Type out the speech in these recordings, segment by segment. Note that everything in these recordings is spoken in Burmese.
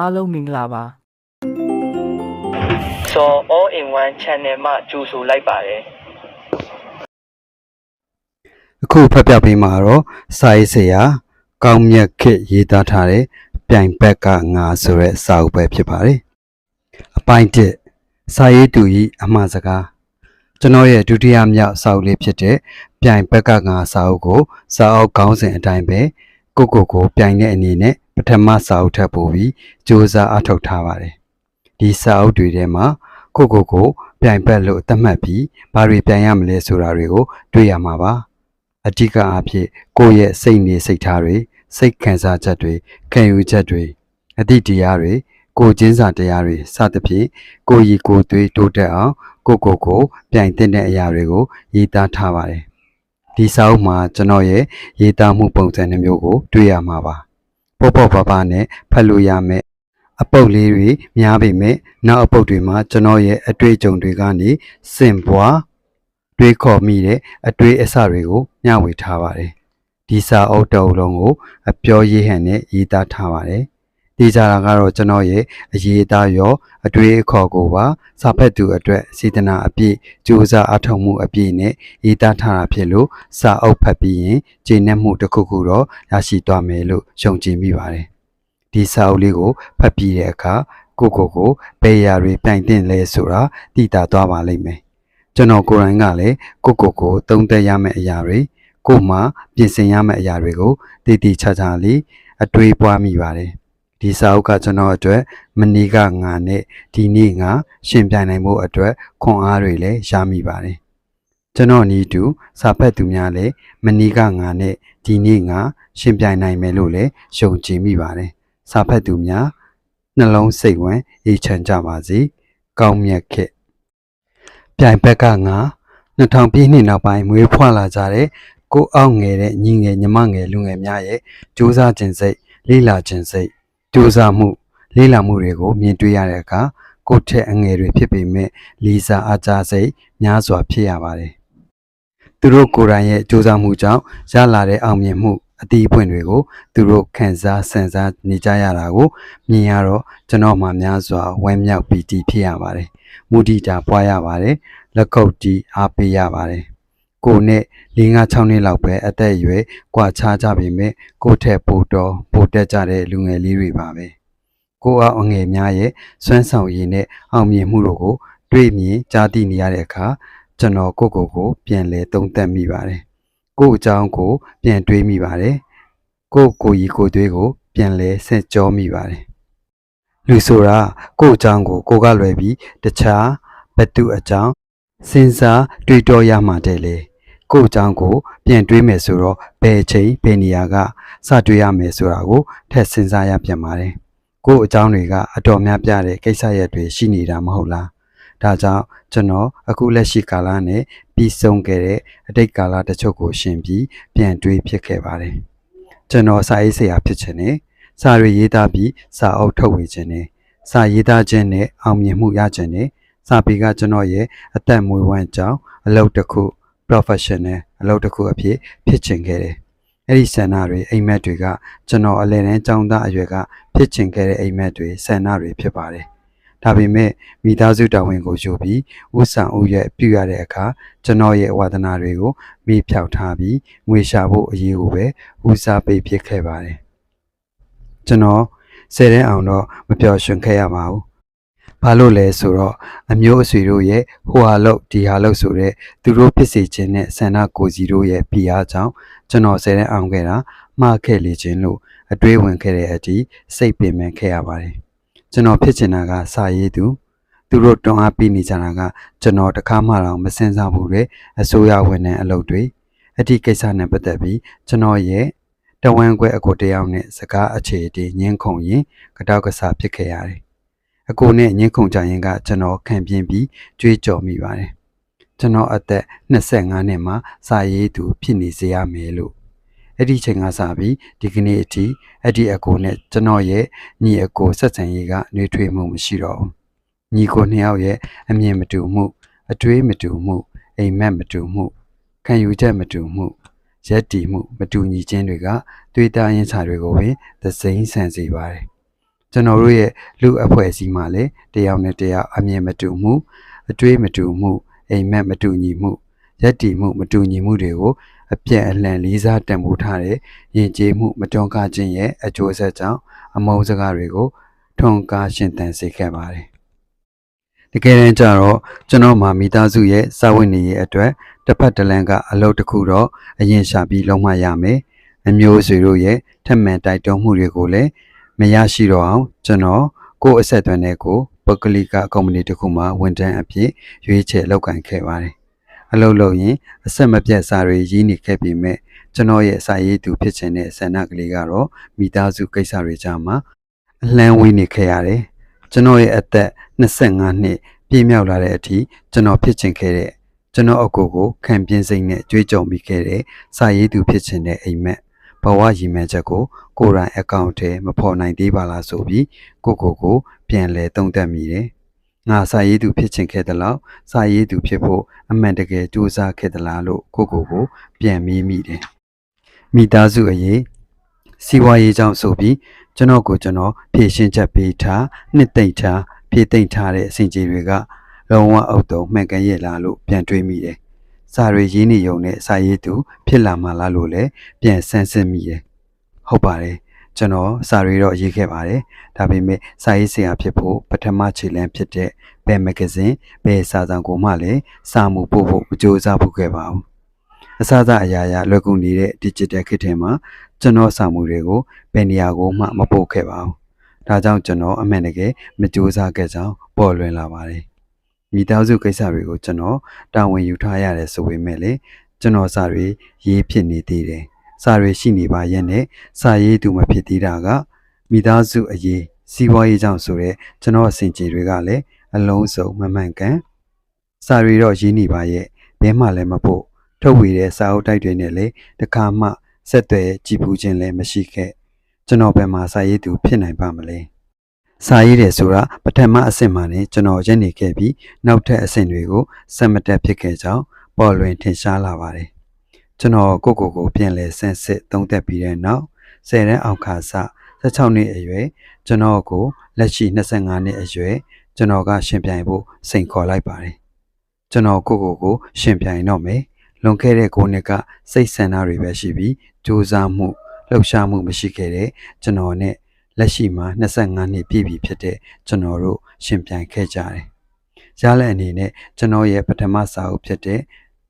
အားလုံးမင်္ဂလာပါစော all in one channel မှာကြိုဆိုလိုက်ပါတယ်အခုဖတ်ပြပေးမှာတော့စာရေးဆရာကောင်းမြတ်ခေတ်ရေးသားထားတဲ့ပြိုင်ဘက်ကငါဆိုတဲ့စာအုပ်ပဲဖြစ်ပါတယ်အပိုင်းတစ်စာရေးသူဤအမှားစကားကျွန်တော်ရဲ့ဒုတိယမြောက်စာအုပ်လေးဖြစ်တဲ့ပြိုင်ဘက်ကငါစာအုပ်ကိုစာအုပ်ခေါင်းစဉ်အတိုင်းပဲကိုကိုကိုပြိုင်တဲ့အနေနဲ့ ပထမစာအုပ်ထပ်ပို့ပြီးစူးစမ်းအထောက်ထားပါတယ်ဒီစာအုပ်တွေထဲမှာကိုကိုကိုပြိုင်ဘက်လို့သတ်မှတ်ပြီးဘာတွေပြိုင်ရမလဲဆိုတာတွေကို တွေ့ရမှာပါအဓိကအားဖြင့်ကိုယ့်ရဲ့စိတ်နေစိတ်ထားတွေစိတ်ခံစားချက်တွေခံယူချက်တွေအသည့်တရားတွေကိုယ်ချင်းစာတရားတွေစသဖြင့်ကိုယ်ရည်ကိုယ်သွေးတိုးတက်အောင်ကိုယ့်ကိုယ်ကိုပြိုင်တင်တဲ့အရာတွေကိုရေးသားထားပါတယ်ဒီစာအုပ်မှာကျွန်တော်ရဲ့ရေးသားမှုပုံစံတစ်မျိုးကို တွေ့ရမှာပါ ပေါ့ပေါ့ပါပါနဲ့ဖတ်လို့ရမယ်အပုတ်လေးတွေများပေမဲ့နောက်အပုတ်တွေမှာကျွန်တော်ရဲ့အတွေ့အကြုံတွေကနေစင်ပွားတွေးခေါ်မိတဲ့အတွေးအဆတွေကိုမျှဝေထားပါတယ်။ဒီစာအုပ်တော်လုံးကိုအပြောရေးဟန်နဲ့ရေးသားထားပါတယ်။ ဒီကြတာကတော့ကျွန်တော်ရဲ့အရေးအသားရောအတွေးအခေါ်ကိုပါစာဖတ်သူအတွက်စေတနာအပြည့်ကြိုးစားအထောက်မှုအပြည့်နဲ့ရေးသားထားတာဖြစ်လို့စာအုပ်ဖတ်ပြီးရင်ကျေနပ်မှုတစ်ခုခုတော့ရရှိသွားမယ်လို့ယုံကြည်မိပါတယ်။ဒီစာအုပ်လေးကိုဖတ်ပြီးတဲ့အခါကိုကိုကိုဘယ်အရာတွေပြိုင်တင်လဲဆိုတာသိတာသွားပါလိမ့်မယ်။ကျွန်တော်ကိုယ်တိုင်ကလည်းကိုကိုကိုသုံးသက်ရမယ့်အရာတွေကိုမှပြင်ဆင်ရမယ့်အရာတွေကိုတည်တည်ချာချာလေးအတွေးပွားမိပါတယ် ဒီစာအုပ်ကကျွန်တော်အတွက်မနေ့ကငါနဲ့ဒီနေ့ငါရှင်ပြိုင်နိုင်ဖို့အတွက်ခွန်အားတွေလည်းရမိပါတယ်ကျွန်တော်နီးတူစာဖတ်သူများလည်းမနေ့ကငါနဲ့ဒီနေ့ငါရှင်ပြိုင်နိုင်မယ်လို့လည်းယုံကြည်မိပါတယ်စာဖတ်သူများနှလုံးစိတ်ဝင်အေးချမ်းကြပါစေကောင်းမြတ်ခဲ့ပြိုင်ဘက်ကငါ2000ပြည့်နှစ်နောက်ပိုင်းမွေးဖွားလာကြတဲ့ကိုအောက်ငယ်တဲ့ညီငယ်ညီမငယ်လူငယ်များရဲ့စူးစမ်းခြင်းစိတ်လေးလာခြင်းစိတ် စူးစမ်းမှုလေးလာမှုတွေကိုမြင်တွေ့ရတဲ့အခါကိုယ့်ထက်အငယ်တွေဖြစ်ပေမဲ့လီစာအားကြစိတ်များစွာဖြစ်ရပါတယ်သူတို့ကိုယ်တိုင်ရဲ့စူးစမ်းမှုကြောင့်ရလာတဲ့အောင်မြင်မှုအသီးအပွင့်တွေကိုသူတို့ခံစားဆင်စားနေကြရတာကိုမြင်ရတော့ကျွန်တော်မှများစွာဝမ်းမြောက်ပီတိဖြစ်ရပါတယ်မူတည်တာပွားရပါတယ်လက်ကုပ်တီးအားပေးရပါတယ်။ ကိုနဲ့၄၅6နှစ်လောက်ပဲအသက်အရွယ်ကွာခြားကြပေမဲ့ကိုထက်ပိုတော်ပိုတက်ကြတဲ့လူငယ်လေးတွေပါပဲ။ကိုအောင်အငယ်များရဲ့စွမ်းဆောင်ရည်နဲ့အောင်မြင်မှုတို့ကို တွေ့မြင်ကြားသိနေရတဲ့အခါကျွန်တော်ကိုကိုကို ပြန်လဲသုံးသပ်မိပါတယ်။ကိုအကြောင်းကို ပြန်တွေးမိပါတယ်။ကိုကိုကြီးကိုသွေးကို ပြန်လဲဆက်ကြောမိပါတယ်။လူဆိုတာကိုအကြောင်းကိုကိုကလွယ်ပြီးတခြားဘသူအကြောင်းစဉ်းစားတွေးတောရမှတဲ့လေ ကို့အကြောင်းကို ပြန်တွေးမယ်ဆိုတော့ဘယ်အချိန်ဘယ်နေရာကစတွေးရမယ်ဆိုတာကိုထပ်စဉ်းစားရပြန်ပါတယ်ကို့အကြောင်းတွေကအတော်များပြတဲ့ကိစ္စရပ်တွေရှိနေတာမဟုတ်လားဒါကြောင့်ကျွန်တော်အခုလက်ရှိကာလနဲ့ပြီးဆုံးခဲ့တဲ့အတိတ်ကာလတချို့ကိုရှင်ပြီးပြန်တွေးဖြစ်ခဲ့ပါတယ်ကျွန်တော်စာရေးဆရာဖြစ်ခြင်းနဲ့စာတွေရေးသားပြီးစာအုပ်ထုတ်ဝေခြင်းနဲ့စာရေးသားခြင်းနဲ့အောင်မြင်မှုရခြင်းနဲ့စာပေကကျွန်တော်ရဲ့အသက်မွေးဝမ်းကြောင်းအလုပ်တစ်ခု professional အလုပ်တစ်ခုအဖြစ်ဖြစ်ချင်ခဲ့တယ်။အဲ့ဒီဆန္ဒတွေအိမ်မက်တွေကကျွန်တော်အလယ်တန်းကျောင်းသားအရွယ်ကဖြစ်ချင်ခဲ့တဲ့အိမ်မက်တွေဆန္ဒတွေဖြစ်ပါတယ်။ဒါပေမဲ့မိသားစုတာဝန်ကိုယူပြီးဥဆောင်ဥရဲ့ပြုရတဲ့အခါကျွန်တော်ရဲ့ဝါသနာတွေကိုမိဖြောက်ထားပြီးငွေရှာဖို့အရေးကိုပဲဦးစားပေးဖြစ်ခဲ့ပါတယ်။ကျွန်တော်ဆယ်တန်းအောင်တော့မပျော်ရွှင်ခဲ့ရပါဘူး။ ဘာလို့လဲဆိုတော့အမျိုးအဆွေတို့ရဲ့ဟိုဟာလောက်ဒီဟာလောက်ဆိုတဲ့သူတို့ဖြစ်စေခြင်းနဲ့ဆန္ဒကိုယ်စီတို့ရဲ့ဖိအားကြောင့်ကျွန်တော်ဆယ်တဲ့အောင်ခဲ့တာမှားခဲ့လေခြင်းလို့အတွေးဝင်ခဲ့တဲ့အထိစိတ်ပင်ပန်းခဲ့ရပါတယ်ကျွန်တော်ဖြစ်ချင်တာကစာရေးသူသူတို့တွန်းအားပေးနေကြတာကကျွန်တော်တခါမှတော့မစင်စားဘူးတဲ့အစိုးရဝန်ထမ်းအလုပ်တွေအဒီကိစ္စနဲ့ပတ်သက်ပြီးကျွန်တော်ရဲ့တဝမ်းခွဲအကိုတယောက်နဲ့စကားအခြေအတီညင်းခုန်ရင်ကတောက်ကစားဖြစ်ခဲ့ရတယ် အကိုနဲ့ညှင်းခုန်ကြရင်ကကျွန်တော်ခံပြင်းပြီးကြွေးကြော်မိပါတယ်ကျွန်တော်အသက်25နှစ်မှာစာရေးသူဖြစ်နေစေရမယ်လို့အဲ့ဒီချိန်ကစပြီးဒီကနေ့အထိအဲ့ဒီအကိုနဲ့ကျွန်တော်ရဲ့ညီအကိုဆက်ဆံရေးကနှွေးထွေးမှုမရှိတော့ဘူးညီကိုနှစ်ယောက်ရဲ့အမြင်မတူမှု အတွေးမတူမှု အိမ်မက်မတူမှု ခံယူချက်မတူမှုရက်တီမှု မတူညီခြင်းတွေက တွေးတာရင်းစာတွေကိုပင်သစိမ့်ဆန်စေပါတယ် ကျွန်တော်တို့ရဲ့လူအဖွဲ့အစည်းမှာလည်းတယောက်နဲ့တယောက်အမြင်မတူမှုအတွေးမတူမှုအိမ်မက်မတူညီမှုယက်တီမှုမတူညီမှုတွေကိုအပြည့်အလှန်လေးစားတန်ဖိုးထားတဲ့ယဉ်ကျေးမှုမတွန်းကားခြင်းရဲ့အကျိုးဆက်ကြောင့်အမုန်းစကားတွေကိုထွန်းကားရှင်သန်စေခဲ့ပါတယ်။တကယ်တမ်းကျတော့ကျွန်တော်မှာမိသားစုရဲ့စာဝတ်နေရေးအတွက်တစ်ဖက်တစ်လမ်းကအလုပ်တစ်ခုတော့အရင်ရှာပြီးလုံးမရမယ်။အမျိုးဆွေတို့ရဲ့ထက်မှန်တိုက်တွန်းမှုတွေကိုလည်း မရရှိတော့အောင်ကျွန်တော်ကိုယ့်အဆက်အသွယ်နဲ့ကိုပုဂ္ဂလိကကုမ္ပဏီတစ်ခုမှဝန်ထမ်းအဖြစ်ရွေးချယ်လုပ်ကိုင်ခဲ့ပါတယ်။အလုပ်လုပ်ရင်အဆက်မပြတ်စာတွေရင်းနေခဲ့ပြီးမြဲကျွန်တော်ရဲ့စာရေးသူဖြစ်ခြင်းတဲ့ဆန္ဒကလေးကတော့မိသားစုကိစ္စတွေကြားမှာအလန်းဝေးနေခဲ့ရတယ်။ကျွန်တော်ရဲ့အသက်25နှစ်ပြည့်မြောက်လာတဲ့အထိကျွန်တော်ဖြစ်ခြင်းခဲ့တဲ့ကျွန်တော်အကိုကိုခံပြင်းစိတ်နဲ့ကြွေးကြော်မိခဲ့တဲ့စာရေးသူဖြစ်ခြင်းတဲ့အိမ်မက်ဘ ဝရည်မှန်းချက်ကိုကိုယ်တိုင်အကောင့်ထဲမဖော်နိုင်သေးပါလားဆိုပြီးကိုကိုကိုပြန်လဲတုံ့တက်မိတယ်။ငါစာရေးသူဖြစ်ခြင်းခဲ့သလောက်စာရေးသူဖြစ်ဖို့အမှန်တကယ်ကြိုးစားခဲ့သလားလို့ကိုကိုကိုပြန်မေးမိတယ်။မိသားစုအရေးစီးပွားရေးကြောင့်ဆိုပြီးကျွန်တော်ကိုကျွန်တော်ဖြည့်ရှင်းချက်ပေးထားနှစ်သိမ့်ထားဖြည့်သိမ့်ထားတဲ့အစဉ်ကြီးတွေကလုံးဝအုပ်တုံမှန်ကန်ရဲ့လားလို့ပြန်တွေးမိတယ်။ စာတွေရင်းနေုံနဲ့စာရေးသူဖြစ်လာမှလားလို့လည်းပြန်ဆန်းစစ်မိတယ်။ဟုတ်ပါတယ်။ကျွန်တော်စာတွေတော့ရေးခဲ့ပါတယ်။ဒါပေမဲ့စာရေးဆရာဖြစ်ဖို့ပထမခြေလှမ်းဖြစ်တဲ့ဘယ်မဂ္ဂဇင်းဘယ်စာဆောင်ကိုမှလည်းစာမှုပို့ဖို့မကြိုးစားဘူးခဲ့ပါဘူး။အစအစအရာရာလွယ်ကူနေတဲ့ digital ခေတ်ထဲမှာကျွန်တော်စာမှုတွေကိုဘယ်နေရာကိုမှမပို့ခဲ့ပါဘူး။ဒါကြောင့်ကျွန်တော်အမှန်တကယ်မကြိုးစားခဲ့ကြောင်းပေါ်လွင်လာပါတယ်။ မိသားစုကိစ္စတွေကိုကျွန်တော်တာဝန်ယူထားရတယ်ဆိုပေမဲ့လေကျွန်တော်စာတွေရေးဖြစ်နေသေးတယ်။စာတွေရှိနေပါရဲ့နဲ့စာရေးသူမဖြစ်သေးတာကမိသားစုအရေးစီးပွားရေးကြောင့်ဆိုတဲ့ကျွန်တော်အစဉ်ကြေတွေကလည်းအလုံးစုံမမှန်ကန်စာတွေတော့ရေးနေပါရဲ့ဘဲမှလည်းမဖို့ထုတ်ဝေတဲ့စာအုပ်တိုက်တွေနဲ့လည်းတခါမှဆက်သွယ်ကြည့်ဘူးခြင်းလည်းမရှိခဲ့ကျွန်တော်ဘယ်မှာစာရေးသူဖြစ်နိုင်ပါမလဲ စာရေးတယ်ဆိုတာပထမအဆင့်မှာနေကျွန်တော်ရက်နေခဲ့ပြီးနောက်ထပ်အဆင့်တွေကိုစက်မတက်ဖြစ်ခဲ့ကြောင်းပေါ်လွင်ထင်ရှားလာပါတယ်ကျွန်တော်ကိုကိုကိုပြန်လဲဆန်းစစ်သုံးသက်ပြီးတဲ့နောက်10တန်းအောင်ခါစ16နှစ်အရွယ်ကျွန်တော်ကိုလက်ရှိ25နှစ်အရွယ်ကျွန်တော်ကရှင်ပြိုင်ဖို့စိန်ခေါ်လိုက်ပါတယ်ကျွန်တော်ကိုကိုကိုရှင်ပြိုင်တော့မယ်လွန်ခဲ့တဲ့9နှစ်ကစိတ်ဆန္ဒတွေပဲရှိပြီးကြိုးစားမှုလှုပ်ရှားမှုမရှိခဲ့တဲ့ကျွန်တော်နဲ့ လက်ရှိမှာ25နှစ်ပြည့်ပြီဖြစ်တဲ့ကျွန်တော်တို့ရှင်ပြိုင်ခဲ့ကြတယ်။ရလက်အနေနဲ့ကျွန်တော်ရဲ့ပထမစာအုပ်ဖြစ်တဲ့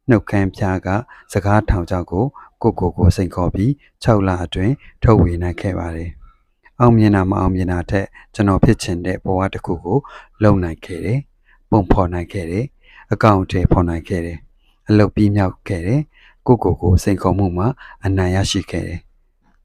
နှုတ်ခမ်းပြားကစကားထောင်ချောက်ကိုကိုကိုကိုစိန်ခေါ်ပြီး6လအတွင်းထုတ်ဝေနိုင်ခဲ့ပါတယ်။အောင်မြင်တာမအောင်မြင်တာထက်ကျွန်တော်ဖြစ်ချင်တဲ့ဘဝတစ်ခုကိုလုံနိုင်ခဲ့တယ်။ပုံဖော်နိုင်ခဲ့တယ်။အကောင့်ထဲဖော်နိုင်ခဲ့တယ်။အလုပ်ပြီးမြောက်ခဲ့တယ်။ကိုကိုကိုစိန်ခေါ်မှုမှာအနိုင်ရရှိခဲ့တယ်။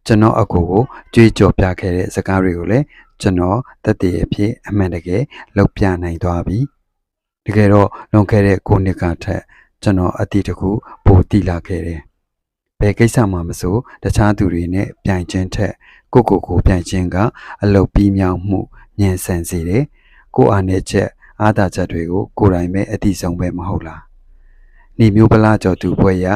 ကျွန်တော်အကူကိုကြွေးကြော်ပြခဲ့တဲ့စကားတွေကိုလည်းကျွန်တော်တက်တည်အဖြစ်အမှန်တကယ်လုပ်ပြနိုင်သွားပြီ။တကယ်တော့လွန်ခဲ့တဲ့9နှစ်ကထက်ကျွန်တော်အတိတ်တခုပိုတည်လာခဲ့တယ်။ဘယ်ကိစ္စမှမဆိုတခြားသူတွေနဲ့ပြိုင်ခြင်းထက်ကိုကိုကိုပြိုင်ခြင်းကအလုပ်ပြီးမြောက်မှုညံဆန်စေတယ်။ကိုအားနဲ့ချက်အားသာချက်တွေကိုကိုယ်တိုင်ပဲအတိဆုံးပဲမဟုတ်လား။ နေမျိုးပလာကျော်သူဘွဲရ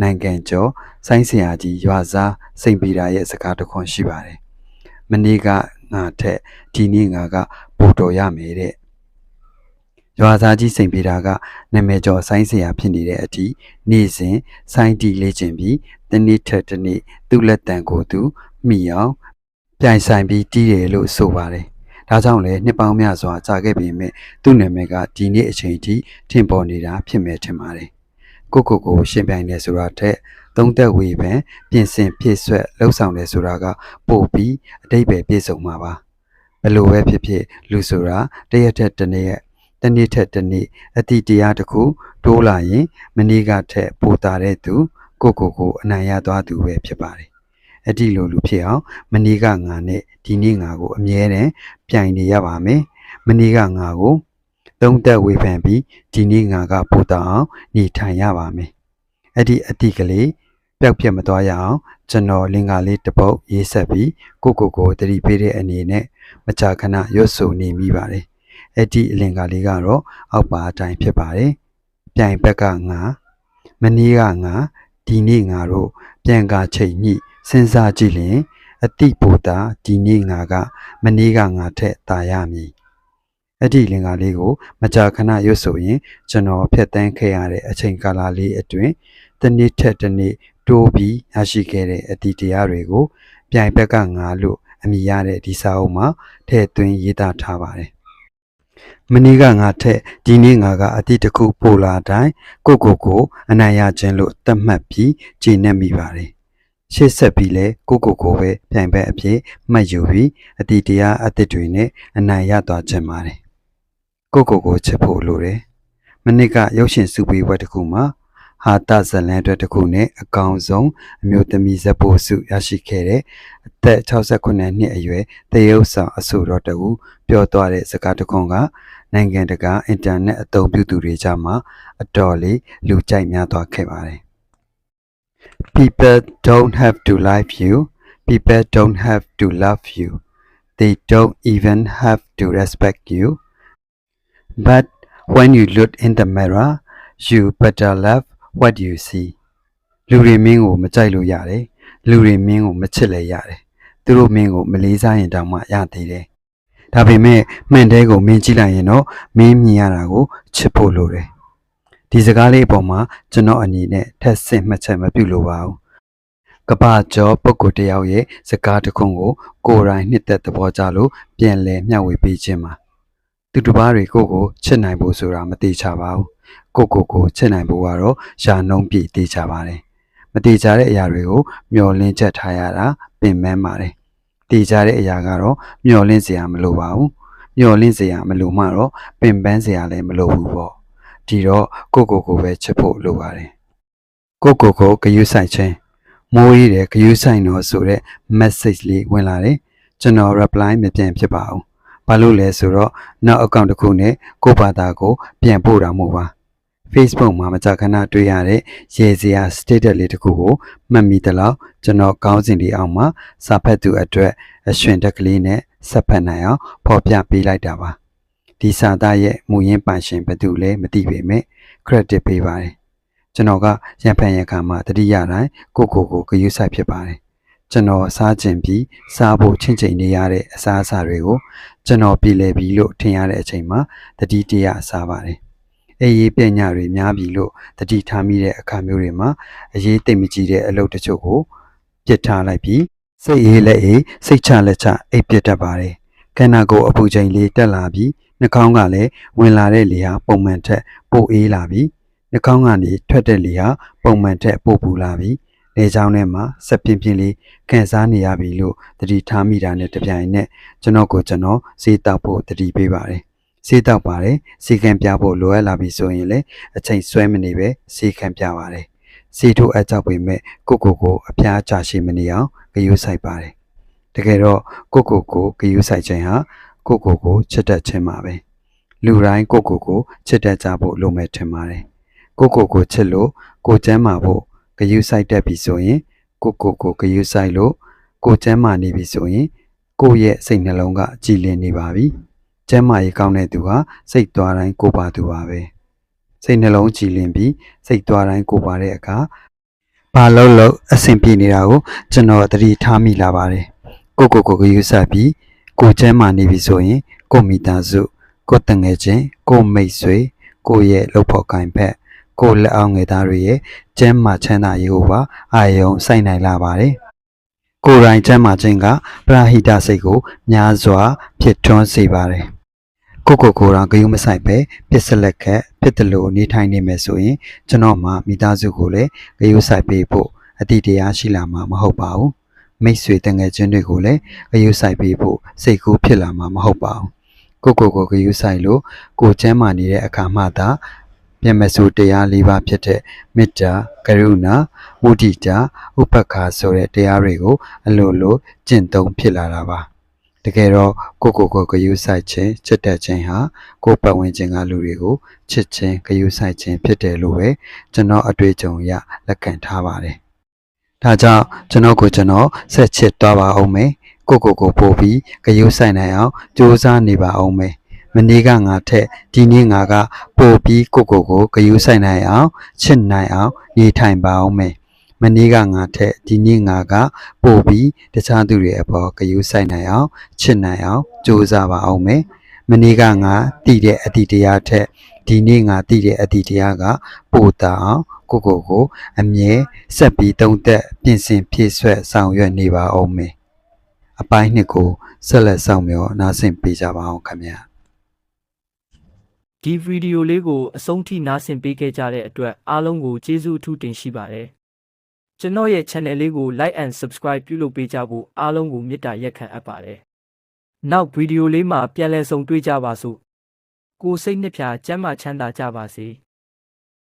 နိုင်ငံကျော်ဆိုင်းဆရာကြီးရွာစားစိန်ပီတာရဲ့စကားတစ်ခွန်းရှိပါတယ်။မနေ့ကငါထက်ဒီနေ့ငါကပို့တော်ရမယ်တဲ့။ရွာသားကြီးစိန်ပီတာကနာမည်ကျော်ဆိုင်းဆရာဖြစ်နေတဲ့အထိနေ့စဉ်ဆိုင်းတီလေးခြင်းပြီးတနေ့ထက်တနေ့သူ့လက်တံကိုသူမိအောင်ပြိုင်ဆိုင်ပြီးတီးတယ်လို့ဆိုပါတယ်။ဒါကြောင့်လည်းနှစ်ပေါင်းများစွာကြာခဲ့ပေမဲ့သူ့နာမည်ကဒီနေ့အချိန်ထိထင်ပေါ်နေတာဖြစ်မယ်ထင်ပါတယ်။ ကိုကိုကိုရှင်ပြိုင်နေဆိုတာထက်သုံးသက်ဝေဖန်ပြင်ဆင်ဖြည့်ဆွက်လှုပ်ဆောင်တယ်ဆိုတာကပို့ပြီးအတိတ်ပဲပြည့်စုံမှာပါဘယ်လိုပဲဖြစ်ဖြစ်လူဆိုတာတရက်ထက်တစ်နေ့ရက်တစ်နေ့ထက်တစ်နေ့အတိတရားတစ်ခုတိုးလာရင်မနေ့ကထက်ပိုတာတဲ့သူ ကိုကိုကိုအနိုင်ရသွားသူပဲဖြစ်ပါတယ်အဲ့ဒီလိုလူဖြစ်အောင်မနေ့ကငါနဲ့ဒီနေ့ငါကိုအမြဲတမ်းပြိုင်နေရပါမယ်မနေ့ကငါကို သုံးသက်ဝေဖန်ပြီးဒီနေ့ငါကဘုရားအောင်နေထိုင်ရပါမယ်အဲ့ဒီအတိကလေးပျောက်ပြက်မသွားရအောင်ကျွန်တော်လင်္ကာလေးတစ်ပုတ်ရေးဆက်ပြီးကိုကိုကိုတတိပေးတဲ့အနေနဲ့မကြာခဏရွတ်ဆိုနေမိပါတယ်အဲ့ဒီအလင်္ကာလေးကတော့အောက်ပါအတိုင်းဖြစ်ပါတယ်ပြိုင်ဘက်ကငါမနေ့ကငါဒီနေ့ငါတို့ပြန်ကချိန်ညှိစဉ်းစားကြည့်ရင်အတိဘုဒ္ဓဒီနေ့ငါကမနေ့ကငါထက်တာရမည် အဲ့ဒီလင်္ကာလေးကိုမကြာခဏရွတ်ဆိုရင်ကျွန်တော်ဖျက်တမ်းခဲ့ရတဲ့အချိန်ကာလလေးအတွင်းတစ်နေ့ထက်တစ်နေ့တိုးပြီးရရှိခဲ့တဲ့အတ္တိတရားတွေကိုပြိုင်ဘက်ကငါလို့အမည်ရတဲ့ဒီစာအုပ်မှာထည့်သွင်းရေးသားထားပါတယ်မနေ့ကငါထက်ဒီနေ့ငါကအတိတစ်ခုပို့လာတိုင်းကိုယ့်ကိုယ်ကိုအနိုင်ရခြင်းလို့သတ်မှတ်ပြီးဂျင်းနေမိပါတယ်ရှေ့ဆက်ပြီးလဲကိုယ့်ကိုယ်ကိုပဲပြိုင်ဘက်အဖြစ်မှတ်ယူပြီးအတိတရားအသစ်တွေနဲ့အနိုင်ရသွားခြင်းပါတယ် ကိုယ့်ကိုယ်ကိုချစ်ဖို့လိုတယ်မနေ့ကရုပ်ရှင်စုပေးပွဲတစ်ခုမှာဟာတဇလန်အတွက်တစ်ခုနဲ့အကောင်ဆုံးအမျိုးသမီးဇက်ပိုစုရရှိခဲ့တဲ့အသက်68နှစ်အရွယ်တရုတ်ဆောင်အဆိုတော်တဦးပြောသွားတဲ့စကားတစ်ခွန်းကနိုင်ငံတကာအင်တာနက်အသုံးပြုသူတွေကြားမှာအတော်လေးလူကြိုက်များသွားခဲ့ပါတယ် People don't have to like you people don't have to love you they don't even have to respect you but when you look in the mirror you better love what you see လူတွေမင်းကိုမကြိုက်လို့ရတယ်လူတွေမင်းကိုမချစ်လဲရတယ်သူတို့မင်းကိုမလေးစားရင်တောင်မှရသေးတယ်ဒါပေမဲ့မှန်တဲ့ကိုမင်းကြည့်လိုက်ရင်တော့မင်းမြင်ရတာကိုချစ်ဖို့လိုတယ်ဒီစကားလေးအပေါ်မှာကျွန်တော်အနေနဲ့ထက်ဆင့်မှတ်ချက်မပြုလိုပါဘူးကပ္ပကျော်ပုဂ္ဂိုလ်တစ်ယောက်ရဲ့စကားတစ်ခုကိုကိုယ်တိုင်နှစ်သက်သဘောကျလို့ပြန်လည်မျှဝေပေးခြင်းပါ သူတစ်ပါးတွေကိုယ့်ကိုချစ်နိုင်ဖို့ဆိုတာမတိချပါဘူးကိုယ့်ကိုယ်ကိုချစ်နိုင်ဖို့ကတော့ရှာနှုံးပြည့်တိချပါတယ်မတိချတဲ့အရာတွေကိုမျောလင်းချက်ထားရတာပင်ပန်းပါတယ်တိချတဲ့အရာကတော့မျောလင်းစရာမလိုပါဘူးမျောလင်းစရာမလိုမှတော့ပင်ပန်းစရာလည်းမလိုဘူးပေါ့ဒီတော့ကိုယ့်ကိုယ်ကိုပဲချစ်ဖို့လိုပါတယ်ကိုယ့်ကိုယ်ကိုဂရုစိုက်ခြင်းမိုးရီးတယ်ဂရုစိုက်တော့ဆိုတဲ့ message လေးဝင်လာတယ်ကျွန်တော် reply မပြန်ဖြစ်ပါဘူး ဘာလို့လဲဆိုတော့နောက် account တစ်ခုနဲ့ကိုယ့်ဘာသာကို ပြန်ပို့တာမဟုတ်ပါ Facebook မှာမကြာခဏတွေ့ရတဲ့ရေစရာ status လေးတစ်ခုကိုမှတ်မိသလောက်ကျွန်တော်ကောင်းစဉ်လေးအောင်မှာစာဖတ်သူအတွက်အရှင်တက်ကလေးနဲ့ဆက်ဖတ်နိုင်အောင်ဖော်ပြပေးလိုက်တာပါဒီစာသားရဲ့မူရင်းပန်ရှင်ဘယ်သူလဲမသိပေမဲ့ credit ပေးပါတယ်ကျွန်တော်ကရံဖန်ရံခါမှာတတိယတိုင်းကိုကိုကိုဂရုစိုက်ဖြစ်ပါတယ် ကျွန်တော်စားခြင်းပြီးစားဖို့ချင့်ချိန်နေရတဲ့အစားအစာတွေကိုကျွန်တော်ပြည်လည်ပြီလို့ထင်ရတဲ့အချိန်မှာတတိတရစားပါတယ်အေးရေးပညာတွေများပြီလို့တတိထားမိတဲ့အခါမျိုးတွေမှာအရေးသိမ့်မကြည့်တဲ့အလုပ်တချို့ကိုပြစ်ထားလိုက်ပြီးစိတ်အေးလက်အေးစိတ်ချလက်ချအိပ်ပစ်တတ်ပါတယ်ခန္ဓာကိုယ်အပူချိန်လေးတက်လာပြီးနှာခေါင်းကလည်းဝင်လာတဲ့လေဟာပုံမှန်ထက်ပိုအေးလာပြီးနှာခေါင်းကနေထွက်တဲ့လေဟာပုံမှန်ထက်ပိုပူလာပြီး လေချောင်းထဲမှာဆက်ပြင်းပြင်းလေးကန်စားနေရပြီလို့တတိထားမိတာနဲ့တပြိုင်နက်ကျွန်တော်ကိုကျွန်တော်စေးတောက်ဖို့တတိပေးပါတယ်စေးတောက်ပါတယ်စေကံပြဖို့လိုအပ်လာပြီဆိုရင်လည်းအချိန်ဆွဲမနေပဲစေကံပြပါတယ်စေထိုးအကြောက်ပေမဲ့ကိုကိုကိုအပြားချရှိမနေအောင်ဂယုစိုက်ပါတယ်တကယ်တော့ကိုကိုကိုဂယုစိုက်ခြင်းဟာကိုကိုကိုချစ်တတ်ခြင်းပါပဲလူတိုင်းကိုကိုကိုချစ်တတ်ကြဖို့လိုမယ်ထင်ပါတယ်ကိုကိုကိုချစ်လို့ကိုကျမ်းမာဖို့ ဂယုစိုက်တတ်ပြီဆိုရင်ကိုကိုကိုဂယုစိုက်လို့ကိုကျမ်းမာနေပြီဆိုရင်ကိုယ့်ရဲ့စိတ်နှလုံးကကြည်လင်နေပါပြီကျမ်းမာရေးကောင်းတဲ့သူဟာစိတ်သွားတိုင်းကိုပါသူပါပဲစိတ်နှလုံးကြည်လင်ပြီးစိတ်သွားတိုင်းကိုပါတဲ့အခါဘာလို့လို့အဆင်ပြေနေတာကိုကျွန်တော်သတိထားမိလာပါတယ်ကိုကိုကိုဂယုစိုက်ပြီးကိုကျမ်းမာနေပြီဆိုရင်ကိုမိသားစုကိုတငယ်ချင်းကိုမိတ်ဆွေကိုရဲ့လှုပ်ဖို့ကိုင်ဖက် ကိုလက်အောင်ငယ်သားတွေရဲ့ကျမ်းမာချမ်းသာရေးကိုပါအာယုံစိုက်နိုင်လာပါတယ်။ကိုယ်တိုင်ကျမ်းမာခြင်းကပရာဟိတစိတ်ကိုများစွာဖြစ်ထွန်းစေပါတယ်။ကိုကိုကိုယ်တော်ဂယုမဆိုင်ပဲပြစ်စလက်ခက်ဖြစ်တယ်လို့နေထိုင်နေမယ်ဆိုရင်ကျွန်တော်မှမိသားစုကိုလည်းဂယုဆိုင်ပေးဖို့အတိတရားရှိလာမှာမဟုတ်ပါဘူး။မိတ်ဆွေတငယ်ချင်းတွေကိုလည်းဂယုဆိုင်ပေးဖို့စိတ်ကူးဖြစ်လာမှာမဟုတ်ပါဘူး။ကိုကိုကိုဂယုဆိုင်လို့ကိုကျမ်းမာနေတဲ့အခါမှသာ မျက်မစိုးတရား၄ပါးဖြစ်တဲ့မေတ္တာကရုဏာမုဒိတာဥပ္ပခါဆိုတဲ့တရားတွေကိုအလိုလိုကျင့်သုံးဖြစ်လာတာပါတကယ်တော့ကိုကိုကိုဂယုဆိုင်ခြင်းချစ်တတ်ခြင်းဟာကိုပတ်ဝန်းကျင်ကလူတွေကိုချစ်ခြင်းဂယုဆိုင်ခြင်းဖြစ်တယ်လို့ပဲကျွန်တော်အတွေ့အကြုံရလက်ခံထားပါတယ်ဒါကြောင့်ကျွန်တော်ကိုကျွန်တော်ဆက်ချစ်သွားပါအောင်မယ်ကိုကိုကိုပို့ပြီးဂယုဆိုင်နိုင်အောင်ကြိုးစားနေပါအောင်မယ် မနေ့ကငါထက်ဒီနေ့ငါကပို့ပြီးကိုကိုကိုဂယုဆိုင်နိုင်အောင်ချစ်နိုင်အောင်နေထိုင်ပါအောင်မယ်မနေ့ကငါထက်ဒီနေ့ငါကပို့ပြီးတခြားသူတွေအပေါ်ဂရုစိုက်နိုင်အောင်ချစ်နိုင်အောင်ကြိုးစားပါအောင်မယ်မနေ့ကငါတည်တဲ့အတ္တိတရားထက်ဒီနေ့ငါတည်တဲ့အတ္တိတရားကပိုတာအောင်ကိုကိုကိုအမြဲဆက်ပြီးတုံးသက်ပြင်ဆင်ဖြည့်ဆွက်ဆောင်ရွက်နေပါအောင်မယ်အပိုင်းနှစ်ကိုဆက်လက်ဆောင်မျှော်နားဆင်ပေးကြပါအောင်ခင်ဗျာ ဒီဗီဒီယိုလေးကိုအဆုံးထိနားဆင်ပေးခဲ့ကြတဲ့အတွက်အားလုံးကိုကျေးဇူးအထူးတင်ရှိပါတယ်။ကျွန်တော်ရဲ့ channel လေးကို like and subscribe ပြုလုပ်ပေးကြဖို့အားလုံးကိုမေတ္တာရက်ခံအပ်ပါတယ်။နောက်ဗီဒီယိုလေးမှာပြန်လည်ဆုံတွေ့ကြပါစို့။ကိုယ်စိတ်နှစ်ဖြာကျမ်းမာချမ်းသာကြပါစေ။